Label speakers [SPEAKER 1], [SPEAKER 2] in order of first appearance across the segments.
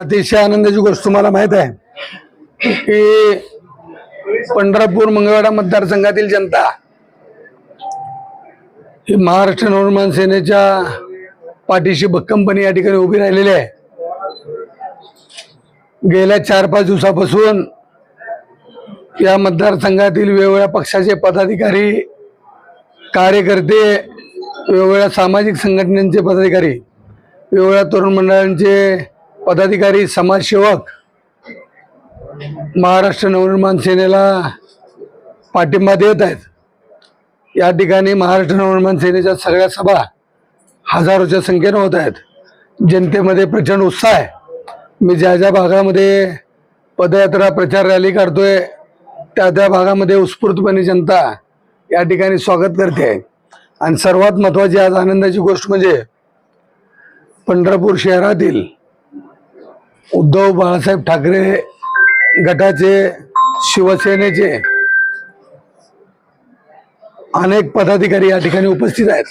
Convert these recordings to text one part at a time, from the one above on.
[SPEAKER 1] अतिशय आनंदाची गोष्ट तुम्हाला माहीत आहे की पंढरपूर मंगळवाडा मतदारसंघातील जनता ही महाराष्ट्र नवनिर्माण सेनेच्या पाठीशी भक्कमपणे या ठिकाणी उभी राहिलेली आहे. गेल्या चार पाच दिवसापासून या मतदारसंघातील वेगवेगळ्या पक्षाचे पदाधिकारी कार्यकर्ते वेगवेगळ्या सामाजिक संघटनांचे पदाधिकारी वेगवेगळ्या तरुण मंडळांचे पदाधिकारी समाजसेवक महाराष्ट्र नवनिर्माण सेनेला पाठिंबा देत आहेत. या ठिकाणी महाराष्ट्र नवनिर्माण सेनेच्या सगळ्या सभा हजारोच्या संख्येनं होत आहेत. जनतेमध्ये प्रचंड उत्साह आहे. मी ज्या ज्या भागामध्ये पदयात्रा प्रचार रॅली काढतोय त्या त्या भागामध्ये उत्स्फूर्तपणे जनता या ठिकाणी स्वागत करते आहे. आणि सर्वात महत्त्वाची आज आनंदाची गोष्ट म्हणजे पंढरपूर शहरातील उद्धव बाळासाहेब ठाकरे गटाचे शिवसेनेचे अनेक पदाधिकारी या ठिकाणी उपस्थित आहेत.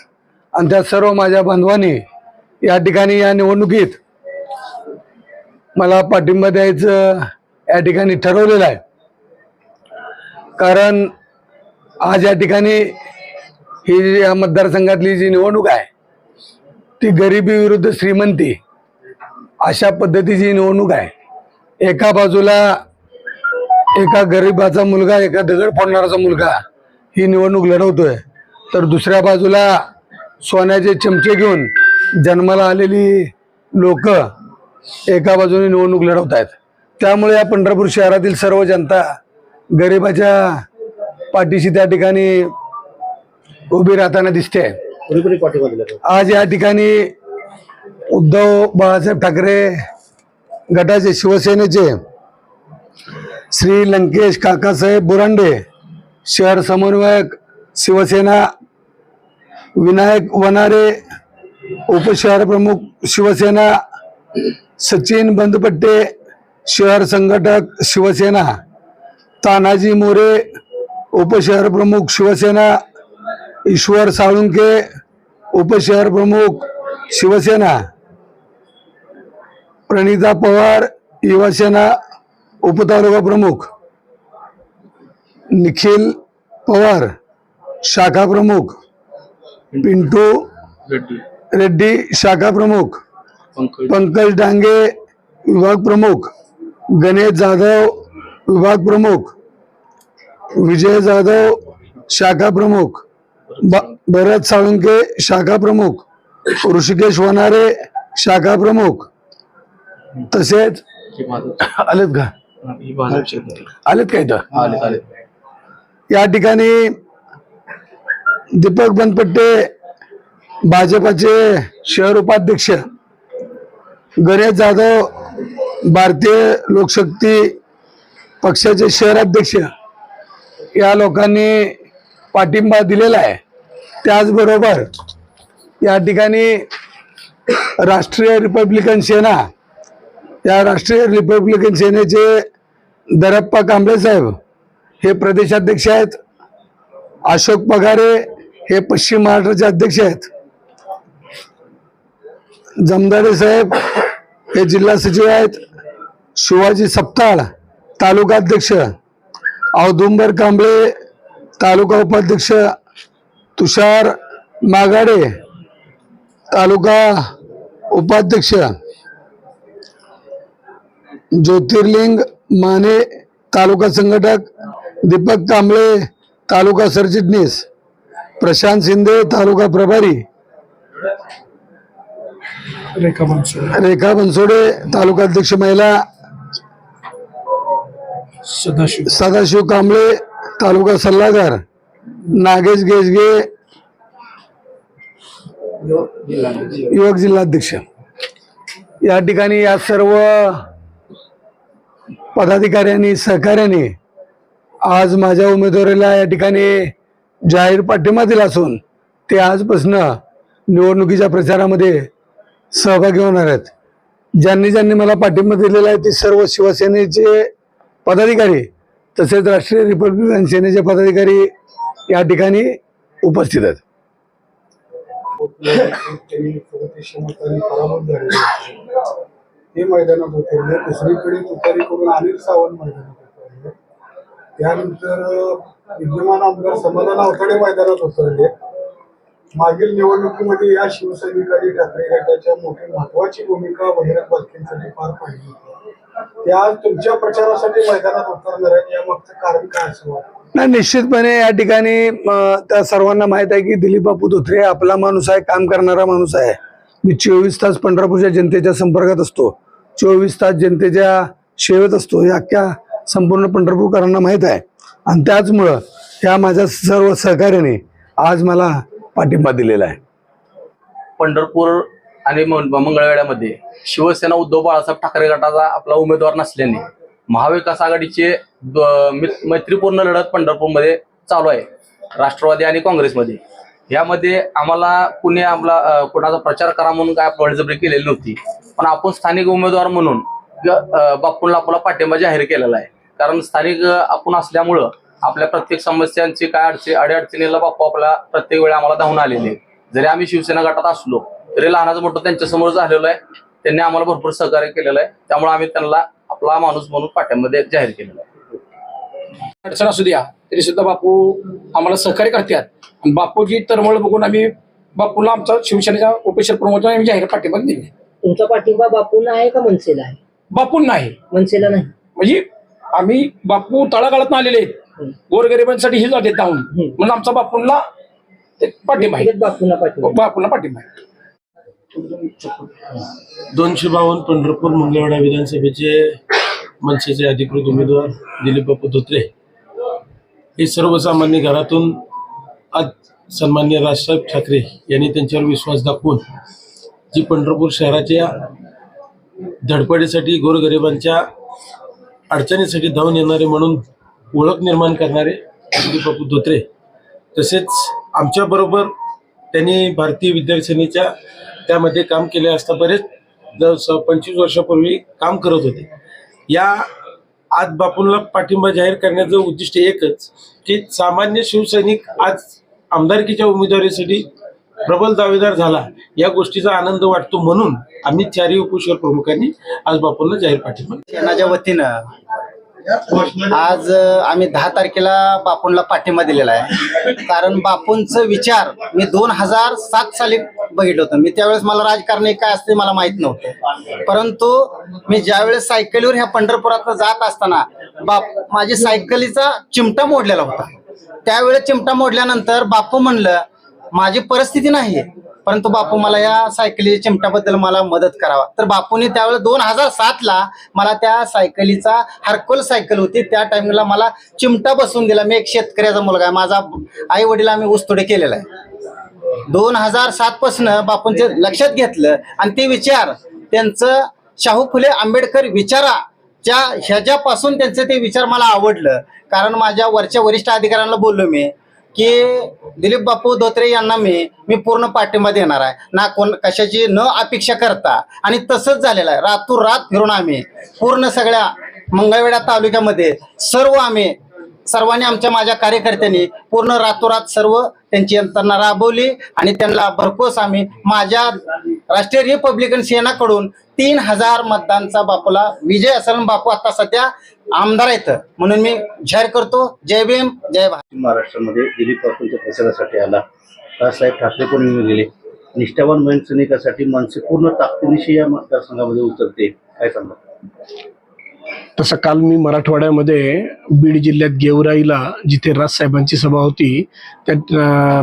[SPEAKER 1] आणि त्या सर्व माझ्या बांधवांनी या ठिकाणी या निवडणुकीत मला पाठिंबा द्यायचं या ठिकाणी ठरवलेलं आहे. कारण आज या ठिकाणी ही जी या मतदारसंघातली जी निवडणूक आहे ती गरिबी विरुद्ध श्रीमंती अशा पद्धतीची निवडणूक आहे. एका बाजूला एका गरिबाचा मुलगा एका दगड फोडणाराचा मुलगा ही निवडणूक लढवतोय. तर दुसऱ्या बाजूला सोन्याचे चमचे घेऊन जन्माला आलेली लोक एका बाजूने निवडणूक लढवत आहेत त्यामुळे या पंढरपूर शहरातील सर्व जनता गरिबाच्या पाठीशी त्या ठिकाणी उभी राहताना दिसते? आज या ठिकाणी उद्धव बाळासाहेब ठाकरे गटाचे शिवसेनेचे श्री लंकेश काकासाहेब बुरांडे शहर समन्वयक शिवसेना विनायक वनारे उपशहर प्रमुख शिवसेना सचिन बंदपट्टे शहर संघटक शिवसेना तानाजी मोरे उपशहर प्रमुख शिवसेना ईश्वर साळुंके उपशहर प्रमुख शिवसेना प्रणिता पवार युवासेना उपतालुका प्रमुख. निखिल पवार शाखा प्रमुख. पिंटू
[SPEAKER 2] रेड्डी.
[SPEAKER 1] शाखा प्रमुख.
[SPEAKER 2] पंकज.
[SPEAKER 1] डांगे विभाग प्रमुख. गणेश जाधव विभाग प्रमुख. विजय जाधव शाखा प्रमुख. भरत साळुंके शाखा प्रमुख. ऋषिकेश वनारे शाखा प्रमुख. तसेच आलेत का. आलेत का इथं? या ठिकाणी दीपक बनपट्टे भाजपाचे शहर उपाध्यक्ष गणेश जाधव भारतीय लोकशक्ती पक्षाचे शहराध्यक्ष या लोकांनी पाठिंबा दिलेला आहे. त्याचबरोबर या ठिकाणी राष्ट्रीय रिपब्लिकन सेना या राष्ट्रीय रिपब्लिकन सेनेचे दरप्पा कांबळे साहेब हे प्रदेशाध्यक्ष आहेत. अशोक पगारे हे पश्चिम महाराष्ट्राचे अध्यक्ष आहेत. जमदाडे साहेब हे जिल्हा सचिव आहेत. शिवाजी सप्ताळ तालुका अध्यक्ष. औदुंबर कांबळे तालुका उपाध्यक्ष. तुषार मागाडे तालुका उपाध्यक्ष. ज्योतिर्लिंग माने तालुका संघटक दीपक कांबळे तालुका सरचिटणीस प्रशांत शिंदे तालुका प्रभारी.
[SPEAKER 2] रेखा बनसोड.
[SPEAKER 1] रेखा बनसोडे तालुका अध्यक्ष महिला.
[SPEAKER 2] सदाशिव.
[SPEAKER 1] सदाशिव कांबळे तालुका सल्लागार. नागेश गेजगे. युवक जिल्हाध्यक्ष. या ठिकाणी या सर्व पदाधिकाऱ्यांनी सहकार्याने आज माझ्या उमेदवारीला या ठिकाणी जाहीर पाठिंबा दिला असून ते आजपासून निवडणुकीच्या प्रचारामध्ये सहभागी होणार आहेत. ज्यांनी ज्यांनी मला पाठिंबा दिलेला आहे ते सर्व शिवसेनेचे पदाधिकारी तसेच राष्ट्रीय रिपब्लिकन सेनेचे पदाधिकारी या ठिकाणी उपस्थित आहेत.
[SPEAKER 3] हे मैदानात उतरले दुसरीकडे तुतारीकडून अनिल सावंत मैदानात उतरले. त्यानंतर विद्यमान आमदार समाधान अवथडे मैदानात उतरले. मागील निवडणुकीमध्ये या शिवसैनिकांनी ठाकरे गटाच्या मोठी महत्वाची भूमिका बहिरंग बालकेंसाठी पार पाडली होती. तुमच्या प्रचारासाठी मैदानात उतरणार आहेत यामागचं कारण काय असं वाटतं?
[SPEAKER 1] नाही निश्चितपणे या ठिकाणी त्या सर्वांना माहीत आहे की दिलीप बापू धोत्रे आपला माणूस आहे काम करणारा माणूस आहे. मी चोवीस तास पंढरपूरच्या जनतेच्या संपर्कात असतो. चोवीस तास जनतेच्या सेवेत असतो हे अख्ख्या संपूर्ण पंढरपूरकरांना माहीत आहे. आणि त्याचमुळं त्या माझ्या सर्व सहकार्याने आज मला पाठिंबा दिलेला आहे.
[SPEAKER 4] पंढरपूर आणि मंगळवेड्यामध्ये शिवसेना उद्धव बाळासाहेब ठाकरे गटाचा आपला उमेदवार नसल्याने महाविकास आघाडीचे मैत्रीपूर्ण लढत पंढरपूरमध्ये चालू आहे राष्ट्रवादी आणि काँग्रेसमध्ये. यामध्ये आम्हाला कुणी आपला कुणाचा प्रचार करा म्हणून काय बळजबरी केलेली नव्हती. पण आपण स्थानिक उमेदवार म्हणून बापूंना आपला पाठिंबा जाहीर केलेला आहे. कारण स्थानिक आपण असल्यामुळं आपल्या प्रत्येक समस्यांची काय अडचणी अडीअडचणीला बापू आपल्या प्रत्येक वेळी आम्हाला धावून आलेले जरी आम्ही शिवसेना गटात असलो तरी लहानाचं मोठं त्यांच्यासमोर झालेलो झालेलं आहे. त्यांनी आम्हाला भरपूर सहकार्य केलेलं आहे. त्यामुळे आम्ही त्यांना आपला माणूस म्हणून पाठिंबा जाहीर केलेला आहे.
[SPEAKER 5] अडचण असू द्या. तरी सुद्धा बापू आम्हाला सहकार्य करतात. आणि बापूची तरमळ बघून आम्ही बापूला आमचा शिवसेनेचा उपेश्वर प्रमोद आम्ही जाहीर पाठिंबा दिले
[SPEAKER 6] तुमचा पाठिंबा बापूंना आहे का मनसेला आहे?
[SPEAKER 5] बापून नाही.
[SPEAKER 6] मनसेला नाही.
[SPEAKER 5] म्हणजे आम्ही बापू तळागाळात आलेले आहेत. गोरगरिबांसाठी हे जाते धावून म्हणून आमचा बापूंना ते पाठिंबा आहे.
[SPEAKER 6] बापूंना पाठिंबा.
[SPEAKER 5] बापूंना पाठिंबा आहे.
[SPEAKER 2] दोनशे बावन्न पंढरपूर मंगळवेढा विधानसभेचे मनसेचे अधिकृत उमेदवार दिलीप बापू धोत्रे. हे सर्वसामान्य घरातून आज सन्मान्य राजसाहेब ठाकरे यांनी त्यांच्यावर विश्वास दाखवून जी पंढरपूर शहराच्या धडपडीसाठी गोरगरिबांच्या अडचणीसाठी धावून येणारे म्हणून ओळख निर्माण करणारे बापू धोत्रे तसेच आमच्याबरोबर त्यांनी भारतीय विद्यार्थी त्यामध्ये काम केले असता बरेच स- पंचवीस वर्षापूर्वी काम करत होते. या आज बापूंना पाठिंबा जाहीर करण्याचं उद्दिष्ट एकच की सामान्य शिवसैनिक आज आमदारकीच्या उमेदवारीसाठी प्रबल दावेदार झाला. या गोष्टीचा आनंद वाटतो म्हणून आम्ही चारही उपोषण प्रमुखांनी आज बापूंना जाहीर पाठिंबा
[SPEAKER 7] सेनाच्या वतीनं आज आम्ही दहा तारखेला बापूंना पाठिंबा दिलेला आहे. कारण बापूंचं विचार मी दोन हजार सात साली बघितलं होतं. मी त्यावेळेस मला राजकारणी काय असते मला माहीत नव्हतं. परंतु मी ज्यावेळेस सायकलीवर ह्या पंढरपुरात जात असताना बाप माझी सायकलीचा चिमटा मोडलेला होता. त्यावेळेस चिमटा मोडल्यानंतर बापू म्हणलं माझी परिस्थिती नाही परंतु बापू मला या सायकली चिमट्याबद्दल मला मदत करावा. तर बापूने त्यावेळेस दोन हजार सातला मला त्या सायकलीचा हरकोल सायकल होती. त्या टाइमला मला चिमटा बसून दिला. मी एक शेतकऱ्याचा मुलगा आहे. माझा आई वडील आम्ही ऊसतोडे केलेला आहे. दोन हजार सात पासन बापूंचे लक्षात घेतलं आणि ते विचार त्यांचं शाहू फुले आंबेडकर विचाराच्या ह्याच्यापासून त्यांचे ते विचार मला आवडलं. कारण माझ्या वरच्या वरिष्ठ अधिकाऱ्यांना बोललो मी की दिलीप बापू धोत्रे यांना मी मी पूर्ण पाठिंबा देणार आहे. ना कोण कशाची न अपेक्षा करता. आणि तसंच झालेलं आहे. रातोरात फिरून आम्ही पूर्ण सगळ्या मंगळवेढा तालुक्यामध्ये सर्व आम्ही सर्वांनी आमच्या माझ्या कार्यकर्त्यांनी पूर्ण रातोरात सर्व त्यांची यंत्रणा राबवली आणि त्यांना भरपूर आम्ही माझ्या राष्ट्रीय रिपब्लिकन सेनाकडून तीन हजार मतदानचा बापूला विजय असेल बापू आता सध्या आमदार आहेत. म्हणून मी जाहीर करतो. जय भीम जय भारत.
[SPEAKER 8] महाराष्ट्रामध्ये दिलीप बापूंच्या प्रचारासाठी आला. राजसाहेब ठाकरे पण गेले. निष्ठावान मनसैनिकासाठी मनसे पूर्ण ताकदीनिशी या मतदारसंघामध्ये उतरते. काय सांगा
[SPEAKER 9] तसं काल मी मराठवाड्यामध्ये बीड जिल्ह्यात गेवराईला जिथे राजसाहेबांची सभा होती त्या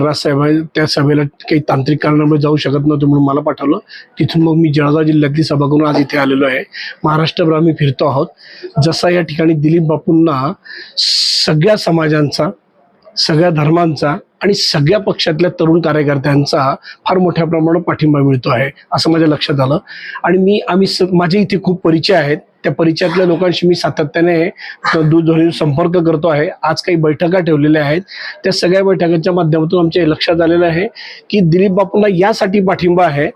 [SPEAKER 9] राजसाहेबां त्या सभेला काही तांत्रिक कारणामुळे जाऊ शकत नव्हतं म्हणून मला पाठवलं. तिथून मग मी जळगाव जिल्ह्यातली सभा करून आज इथे आलेलो आहे. महाराष्ट्रभर आम्ही फिरतो आहोत. जसा या ठिकाणी दिलीप बापूंना सगळ्या समाजांचा सगळ्या धर्मांचा आणि सगळ्या पक्षातल्या तरुण कार्यकर्त्यांचा फार मोठ्या प्रमाणात पाठिंबा मिळतो आहे असं माझ्या लक्षात आलं. आणि मी आम्ही स- माझे इथे खूप परिचय आहेत. त्या परिचयातल्या लोकांशी मी सातत्याने दूरध्वनी संपर्क करतो आहे. आज काही बैठका ठेवलेल्या आहेत. त्या सगळ्या बैठकांच्या माध्यमातून आमच्या लक्षात आलेलं आहे की दिलीप बापूंना यासाठी पाठिंबा आहे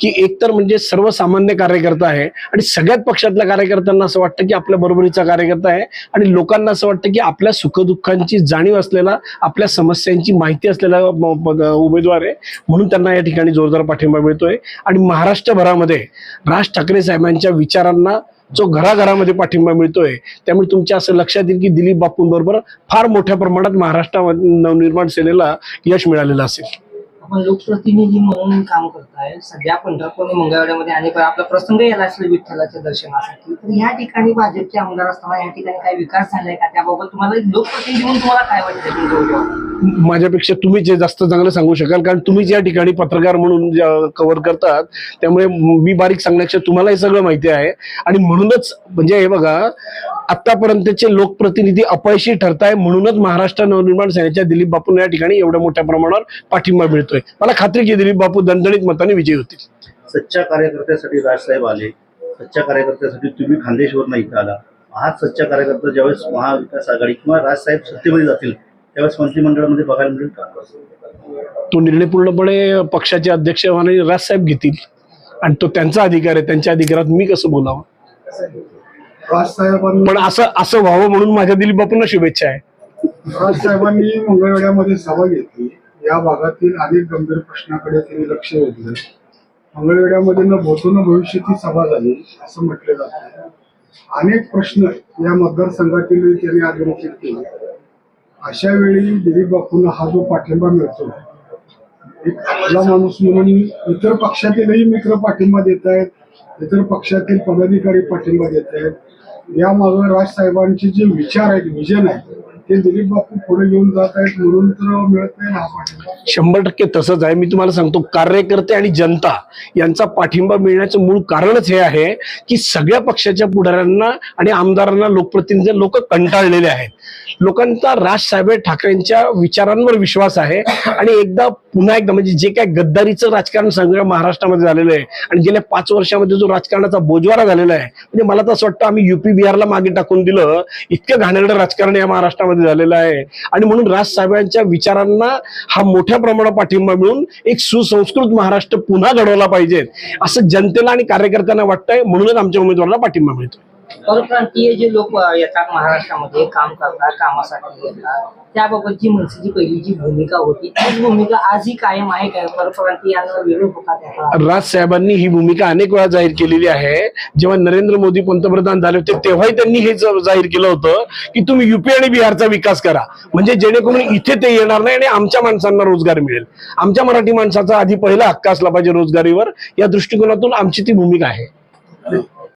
[SPEAKER 9] की एकतर म्हणजे सर्वसामान्य कार्यकर्ता आहे आणि सगळ्यात पक्षातल्या कार्यकर्त्यांना असं वाटतं की आपल्या बरोबरीचा कार्यकर्ता आहे आणि लोकांना असं वाटतं की आपल्या सुखदुःखांची जाणीव असलेला आपल्या समस्यांची माहिती असलेला उमेदवार आहे. म्हणून त्यांना या ठिकाणी जोरदार पाठिंबा मिळतोय. आणि महाराष्ट्रभरामध्ये राज ठाकरे साहेबांच्या विचारांना जो घराघरामध्ये पाठिंबा मिळतोय त्यामुळे तुमच्या असं लक्षात येईल की दिलीप बापूंबरोबर फार मोठ्या प्रमाणात महाराष्ट्रामध्ये नवनिर्माण सेनेला यश मिळालेलं असेल.
[SPEAKER 6] आपण लोकप्रतिनिधी म्हणून काम करताय सध्या पंढरपूर मंगळवाड्यामध्ये अनेक आपला प्रसंग यायला असेल विठ्ठलाच्या दर्शनासाठी. तर या ठिकाणी भाजपचे आमदार असताना या ठिकाणी काही विकास झालाय का? त्याबाबत तुम्हाला लोकप्रतिनिधी म्हणून तुम्हाला काय वाटतं?
[SPEAKER 9] माझ्यापेक्षा तुम्ही जे जास्त चांगलं सांगू शकाल कारण तुम्ही ज्या ठिकाणी पत्रकार म्हणून कव्हर करतात त्यामुळे मी बारीक सांगण्यापेक्षा तुम्हाला हे सगळं माहिती आहे. आणि म्हणूनच म्हणजे हे बघा आतापर्यंतचे लोकप्रतिनिधी अपयशी ठरताय म्हणूनच महाराष्ट्र नवनिर्माण सेनेच्या दिलीप बापूंना या ठिकाणी एवढ्या मोठ्या प्रमाणावर पाठिंबा मिळतोय. मला खात्री की दिलीप बापू दणदणीत मताने विजयी होतील.
[SPEAKER 8] सच्च्या कार्यकर्त्यासाठी राजसाहेब आले. सच्च्या कार्यकर्त्यासाठी तुम्ही खानदेशवर नाही आला. हाच सच्चा कार्यकर्ता ज्यावेळेस महाविकास आघाडी किंवा राजसाहेब सत्तेमध्ये जातील त्यावेळेस मंत्रिमंडळामध्ये बघायला मिळेल का?
[SPEAKER 9] तो निर्णय पूर्णपणे पक्षाचे अध्यक्ष आणि राजसाहेब घेतील. आणि तो त्यांचा अधिकार आहे त्यांच्या अधिकारात मी कसं बोलावं?
[SPEAKER 3] राजसाहेबांनी
[SPEAKER 9] पण असं असं व्हावं म्हणून माझ्या दिलीप बापूंना शुभेच्छा आहे.
[SPEAKER 3] राजसाहेबांनी मंगळवेड्यामध्ये सभा घेतली. या भागातील अनेक गंभीर प्रश्नाकडे त्यांनी लक्ष वेधलं. मंगळवेड्यामध्ये न भूतो न भविष्याची सभा झाली असं म्हटलं जातं. अनेक प्रश्न या मतदारसंघातील त्यांनी अधोरेखित केले. अशा वेळी दिलीप बापूंना हा जो पाठिंबा मिळतो एक आपला माणूस म्हणून इतर पक्षातीलही मित्र पाठिंबा देत आहेत इतर पक्षातील पदाधिकारी पाठिंबा देत आहेत. यामागे राजसाहेबांचे जे विचार आहेत विजन आहे ते दिलीप बापू पुढे घेऊन जात आहेत म्हणून तर मिळत नाही ना हा पाठिंबा.
[SPEAKER 9] शंभर टक्के तसंच आहे. मी तुम्हाला सांगतो कार्यकर्ते आणि जनता यांचा पाठिंबा मिळण्याचं मूळ कारणच हे आहे की सगळ्या पक्षाच्या पुढाऱ्यांना आणि आमदारांना लोकप्रतिनिधी लोक कंटाळलेले आहेत. लोकांचा राजसाहेब ठाकरेंच्या विचारांवर विश्वास आहे. आणि एकदा पुन्हा एकदा म्हणजे जे काय गद्दारीचं राजकारण सगळ्या महाराष्ट्रामध्ये झालेलं आहे आणि गेल्या पाच वर्षामध्ये जो राजकारणाचा बोजवारा झालेला आहे म्हणजे मला तर असं वाटतं आम्ही युपी बिहारला मागे टाकून दिलं इतकं घाणेरडं राजकारण या महाराष्ट्रामध्ये. झालेला आहे. आणि म्हणून राजसाहेबांच्या विचारांना हा मोठ्या प्रमाणात पाठिंबा मिळून एक सुसंस्कृत महाराष्ट्र पुन्हा घडवला पाहिजे. असं जनतेला आणि कार्यकर्त्यांना वाटतंय म्हणूनच आमच्या उमेदवाराला पाठिंबा मिळतो
[SPEAKER 6] परप्रांतीय जे लोक येतात महाराष्ट्रामध्ये काम करतात कामासाठी येतात त्याबाबत जी मनसेची पहिली जी भूमिका होती तीच भूमिका आजही कायम आहे काय परप्रांतीयांना विरोध होता राज
[SPEAKER 9] साहेबांनी ही भूमिका अनेक वेळा जाहीर केलेली आहे. जेव्हा नरेंद्र मोदी पंतप्रधान झाले होते तेव्हाही त्यांनी हे जाहीर केलं होतं की तुम्ही युपी आणि बिहारचा विकास करा. म्हणजे जेणेकरून इथे ते येणार नाही आणि आमच्या माणसांना रोजगार मिळेल. आमच्या मराठी माणसाचा आधी पहिला हक्क असला पाहिजे रोजगारीवर. या दृष्टिकोनातून आमची ती भूमिका आहे.